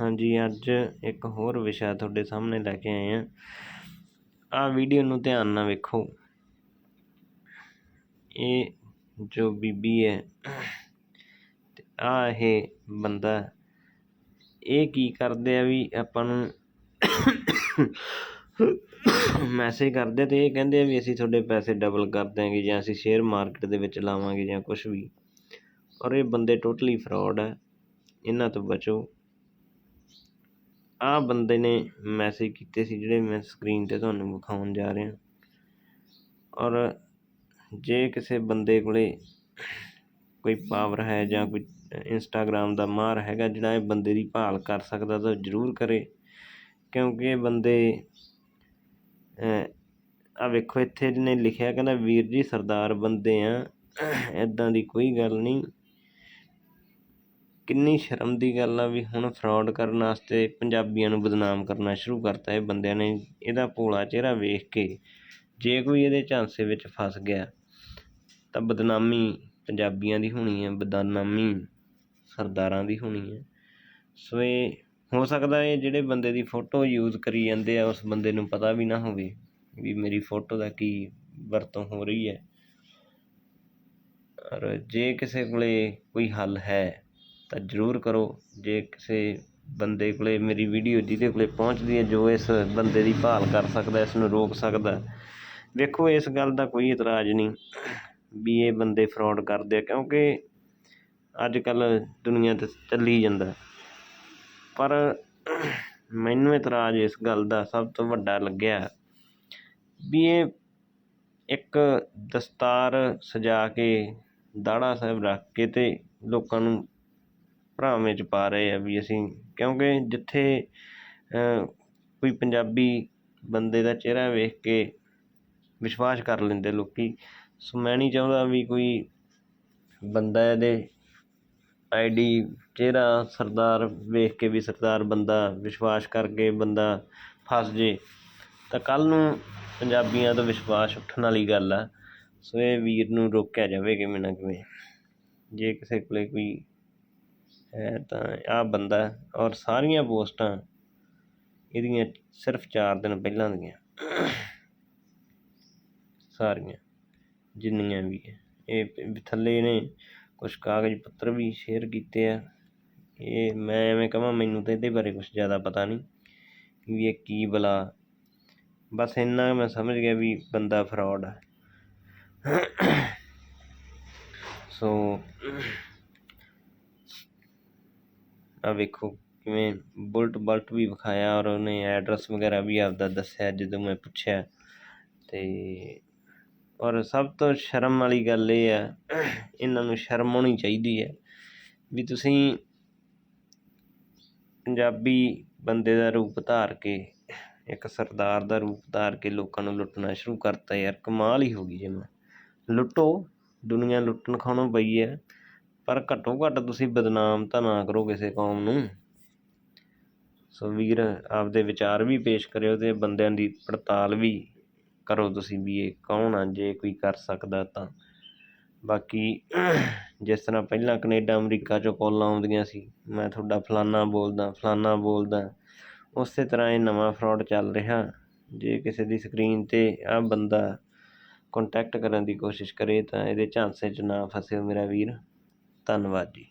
ਹਾਂਜੀ, ਅੱਜ ਇੱਕ ਹੋਰ ਵਿਸ਼ਾ ਤੁਹਾਡੇ ਸਾਹਮਣੇ ਲੈ ਕੇ ਆਏ ਹਾਂ। ਆਹ ਵੀਡੀਓ ਨੂੰ ਧਿਆਨ ਨਾਲ ਵੇਖੋ। ਇਹ ਜੋ ਬੀਬੀ ਹੈ, ਤੇ ਆ ਇਹ ਬੰਦਾ ਇਹ ਕੀ ਕਰਦੇ ਆ ਵੀ ਆਪਾਂ ਨੂੰ ਮੈਸੇਜ ਕਰਦੇ ਤੇ ਇਹ ਕਹਿੰਦੇ ਆ ਵੀ ਅਸੀਂ ਤੁਹਾਡੇ ਪੈਸੇ ਡਬਲ ਕਰ ਦਿਆਂਗੇ ਜਾਂ ਅਸੀਂ ਸ਼ੇਅਰ ਮਾਰਕੀਟ ਦੇ ਵਿੱਚ ਲਾਵਾਂਗੇ ਜਾਂ ਕੁਝ ਵੀ। ਔਰ ਇਹ ਬੰਦੇ ਟੋਟਲੀ ਫਰਾਡ ਹੈ। ਇਹਨਾਂ ਤੋਂ ਬਚੋ। ਆਹ ਬੰਦੇ ਨੇ ਮੈਸੇਜ ਕੀਤੇ ਸੀ ਜਿਹੜੇ ਮੈਂ ਸਕਰੀਨ ਤੇ ਤੁਹਾਨੂੰ ਵਿਖਾਉਣ ਜਾ ਰਿਹਾ। ਔਰ ਜੇ ਕਿਸੇ ਬੰਦੇ ਕੋਲ ਕੋਈ ਪਾਵਰ ਹੈ ਜਾਂ ਕੋਈ ਇੰਸਟਾਗ੍ਰਾਮ ਦਾ ਮਾਰ ਹੈਗਾ ਜਿਹੜਾ ਇਹ ਬੰਦੇ ਦੀ ਭਾਲ ਕਰ ਸਕਦਾ ਤਾਂ ਜ਼ਰੂਰ ਕਰੇ। ਕਿਉਂਕਿ ਇਹ ਬੰਦੇ ਆ ਵੇਖੋ ਇੱਥੇ ਜਿਹਨੇ ਲਿਖਿਆ ਕਹਿੰਦਾ, ਵੀਰ ਜੀ ਸਰਦਾਰ ਬੰਦੇ ਆ ਇੱਦਾਂ ਦੀ ਕੋਈ ਗੱਲ ਨਹੀਂ। ਕਿੰਨੀ ਸ਼ਰਮ ਦੀ ਗੱਲ ਆ ਵੀ ਹੁਣ ਫਰੋਡ ਕਰਨ ਵਾਸਤੇ ਪੰਜਾਬੀਆਂ ਨੂੰ ਬਦਨਾਮ ਕਰਨਾ ਸ਼ੁਰੂ ਕਰਤਾ ਇਹ ਬੰਦਿਆਂ ਨੇ, ਇਹਦਾ ਭੋਲਾ ਚਿਹਰਾ ਵੇਖ ਕੇ। ਜੇ ਕੋਈ ਇਹਦੇ ਝਾਂਸੇ ਵਿੱਚ ਫਸ ਗਿਆ, ਤਾਂ ਬਦਨਾਮੀ ਪੰਜਾਬੀਆਂ ਦੀ ਹੋਣੀ ਹੈ ਬਦਨਾਮੀ ਸਰਦਾਰਾਂ ਦੀ ਹੋਣੀ ਹੈ ਸੋ ਇਹ ਹੋ ਸਕਦਾ ਇਹ ਜਿਹੜੇ ਬੰਦੇ ਦੀ ਫੋਟੋ ਯੂਜ਼ ਕਰੀ ਜਾਂਦੇ ਆ, ਉਸ ਬੰਦੇ ਨੂੰ ਪਤਾ ਵੀ ਨਾ ਹੋਵੇ ਵੀ ਮੇਰੀ ਫੋਟੋ ਦਾ ਕੀ ਵਰਤੋਂ ਹੋ ਰਹੀ ਹੈ। ਔਰ ਜੇ ਕਿਸੇ ਕੋਲੇ ਕੋਈ ਹੱਲ ਹੈ ਤਾਂ ਜ਼ਰੂਰ ਕਰੋ। ਜੇ ਕਿਸੇ ਬੰਦੇ ਕੋਲ ਮੇਰੀ ਵੀਡੀਓ ਜਿਹਦੇ ਕੋਲ ਪਹੁੰਚਦੀ ਹੈ, ਜੋ ਇਸ ਬੰਦੇ ਦੀ ਭਾਲ ਕਰ ਸਕਦਾ, ਇਸ ਨੂੰ ਰੋਕ ਸਕਦਾ, ਵੇਖੋ, ਇਸ ਗੱਲ ਦਾ ਕੋਈ ਇਤਰਾਜ਼ ਨਹੀਂ ਵੀ ਇਹ ਬੰਦੇ ਫਰਾਡ ਕਰਦੇ ਆ, ਕਿਉਂਕਿ ਅੱਜ ਕੱਲ੍ਹ ਦੁਨੀਆ ਤੇ ਚੱਲੀ ਜਾਂਦਾ। ਪਰ ਮੈਨੂੰ ਇਤਰਾਜ਼ ਇਸ ਗੱਲ ਦਾ ਸਭ ਤੋਂ ਵੱਡਾ ਲੱਗਿਆ ਵੀ ਇਹ ਇੱਕ ਦਸਤਾਰ ਸਜਾ ਕੇ ਦਾੜਾ ਸਾਹਿਬ ਰੱਖ ਕੇ ਤੇ ਲੋਕਾਂ ਨੂੰ ਭਰਾਵੇਂ 'ਚ ਪਾ ਰਹੇ ਆ ਵੀ ਅਸੀਂ, ਕਿਉਂਕਿ ਜਿੱਥੇ ਕੋਈ ਪੰਜਾਬੀ ਬੰਦੇ ਦਾ ਚਿਹਰਾ ਵੇਖ ਕੇ ਵਿਸ਼ਵਾਸ ਕਰ ਲੈਂਦੇ ਲੋਕ, ਸੋ ਮੈਂ ਨਹੀਂ ਚਾਹੁੰਦਾ ਵੀ ਕੋਈ ਬੰਦਾ ਇਹਦੇ ਆਈਡੀ ਚਿਹਰਾ ਸਰਦਾਰ ਵੇਖ ਕੇ ਵੀ ਸਰਦਾਰ ਬੰਦਾ ਵਿਸ਼ਵਾਸ ਕਰਕੇ ਬੰਦਾ ਫਸ ਜੇ, ਤਾਂ ਕੱਲ ਨੂੰ ਪੰਜਾਬੀਆਂ ਤੋਂ ਵਿਸ਼ਵਾਸ ਉੱਠਣ ਵਾਲੀ ਗੱਲ ਆ, ਸੋ ਇਹ ਵੀਰ ਨੂੰ ਰੋਕਿਆ ਜਾਵੇ ਕਿਵੇਂ ਨਾ ਕਿਵੇਂ, ਜੇ ਕਿਸੇ ਕੋਲੇ ਕੋਈ ਹੈ ਤਾਂ ਆਹ ਬੰਦਾ ਔਰ ਸਾਰੀਆਂ ਪੋਸਟਾਂ ਇਹਦੀਆਂ ਸਿਰਫ 4 ਦਿਨ ਪਹਿਲਾਂ ਦੀਆਂ। ਸਾਰੀਆਂ, ਜਿੰਨੀਆਂ ਵੀ ਹੈ। ਇਹ ਥੱਲੇ ਨੇ ਕੁਝ ਕਾਗਜ਼ ਪੱਤਰ ਵੀ ਸ਼ੇਅਰ ਕੀਤੇ ਆ। ਇਹ ਮੈਂ ਐਵੇਂ ਕਹਾਂ, ਮੈਨੂੰ ਤਾਂ ਇਹਦੇ ਬਾਰੇ ਕੁਝ ਜ਼ਿਆਦਾ ਪਤਾ ਨਹੀਂ ਵੀ ਇਹ ਕੀ ਬਲਾ। ਬਸ ਇੰਨਾ ਮੈਂ ਸਮਝ ਗਿਆ ਵੀ ਬੰਦਾ ਫਰਾਡ ਹੈ ਸੋ ਆ ਵੇਖੋ ਕਿਵੇਂ ਬੁਲਟ ਬਲਟ ਵੀ ਵਿਖਾਇਆ ਔਰ ਉਹਨੇ ਐਡਰੈਸ ਵਗੈਰਾ ਵੀ ਆਪਦਾ ਦੱਸਿਆ ਜਦੋਂ ਮੈਂ ਪੁੱਛਿਆ। ਅਤੇ ਔਰ ਸਭ ਤੋਂ ਸ਼ਰਮ ਵਾਲੀ ਗੱਲ ਇਹ ਆ, ਇਹਨਾਂ ਨੂੰ ਸ਼ਰਮ ਆਉਣੀ ਚਾਹੀਦੀ ਹੈ ਵੀ ਤੁਸੀਂ ਪੰਜਾਬੀ ਬੰਦੇ ਦਾ ਰੂਪ ਧਾਰ ਕੇ, ਇੱਕ ਸਰਦਾਰ ਦਾ ਰੂਪ ਧਾਰ ਕੇ ਲੋਕਾਂ ਨੂੰ ਲੁੱਟਣਾ ਸ਼ੁਰੂ ਕਰਤਾ ਯਾਰ, ਕਮਾਲ ਹੀ ਹੋ ਗਈ ਜਿਵੇਂ ਲੁੱਟੋ, ਦੁਨੀਆ ਲੁੱਟਣ ਖਾਣੋਂ ਪਈ ਹੈ। ਪਰ ਘੱਟੋ ਘੱਟ ਤੁਸੀਂ ਬਦਨਾਮ ਤਾਂ ਨਾ ਕਰੋ ਕਿਸੇ ਕੌਮ ਨੂੰ। ਸੋ ਵੀਰ, ਆਪਦੇ ਵਿਚਾਰ ਵੀ ਪੇਸ਼ ਕਰਿਓ ਤੇ ਬੰਦਿਆਂ ਦੀ ਪੜਤਾਲ ਵੀ ਕਰੋ ਤੁਸੀਂ ਵੀ ਇਹ ਕੌਣ ਆ, ਜੇ ਕੋਈ ਕਰ ਸਕਦਾ ਤਾਂ। ਬਾਕੀ ਜਿਸ ਤਰ੍ਹਾਂ ਪਹਿਲਾਂ ਕੈਨੇਡਾ, ਅਮਰੀਕਾ ਚੋਂ ਕਾਲਾਂ ਆਉਂਦੀਆਂ ਸੀ, ਮੈਂ ਤੁਹਾਡਾ ਫਲਾਨਾ ਬੋਲਦਾ ਫਲਾਨਾ ਬੋਲਦਾ, ਉਸੇ ਤਰ੍ਹਾਂ ਇਹ ਨਵਾਂ ਫਰਾਡ ਚੱਲ ਰਿਹਾ। ਜੇ ਕਿਸੇ ਦੀ ਸਕਰੀਨ ਤੇ ਆ ਬੰਦਾ ਕੰਟੈਕਟ ਕਰਨ ਦੀ ਕੋਸ਼ਿਸ਼ ਕਰੇ ਤਾਂ ਇਹਦੇ ਝਾਂਸੇ 'ਚ ਨਾ ਫਸਿਓ ਮੇਰਾ ਵੀਰ। ਧੰਨਵਾਦ ਜੀ।